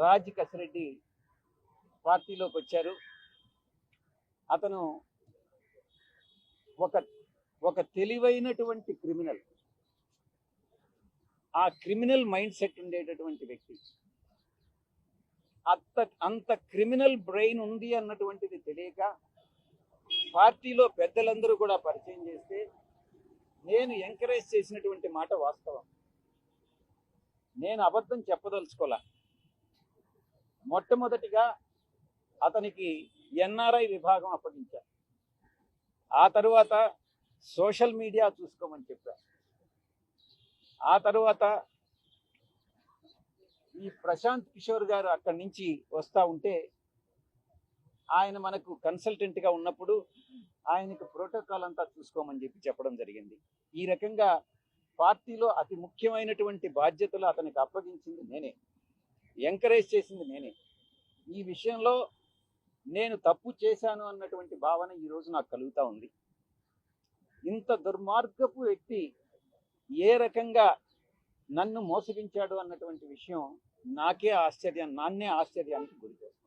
రాజ్ కసిరెడ్డి పార్టీలోకి వచ్చారు. అతను ఒక ఒక తెలివైనటువంటి క్రిమినల్. ఆ క్రిమినల్ మైండ్ సెట్ ఉండేటటువంటి వ్యక్తి. అంత అంత క్రిమినల్ బ్రెయిన్ ఉంది అన్నటువంటిది తెలియక పార్టీలో పెద్దలందరూ కూడా పరిచయం చేస్తే నేను ఎంకరేజ్ చేసినటువంటి మాట వాస్తవం. నేను అబద్ధం చెప్పదలుచుకోలే. మొట్టమొదటిగా అతనికి ఎన్ఆర్ఐ విభాగం అప్పగించారు. ఆ తరువాత సోషల్ మీడియా చూసుకోమని చెప్పారు. ఆ తరువాత ఈ ప్రశాంత్ కిషోర్ గారు అక్కడి నుంచి వస్తా ఉంటే ఆయన మనకు కన్సల్టెంట్గా ఉన్నప్పుడు ఆయనకు ప్రోటోకాల్ అంతా చూసుకోమని చెప్పి చెప్పడం జరిగింది. ఈ రకంగా పార్టీలో అతి ముఖ్యమైనటువంటి బాధ్యతలు అతనికి అప్పగించింది నేనే. ఎంకరేజ్ చేసింది నేనే. ఈ విషయంలో నేను తప్పు చేశాను అన్నటువంటి భావన ఈ రోజు నాకు కలుగుతూ ఉంది. ఇంత దుర్మార్గపు వ్యక్తి ఏ రకంగా నన్ను మోసగించాడు అన్నటువంటి విషయం నాకే ఆశ్చర్యం నాన్నే ఆశ్చర్యానికి గురి చేస్తుంది.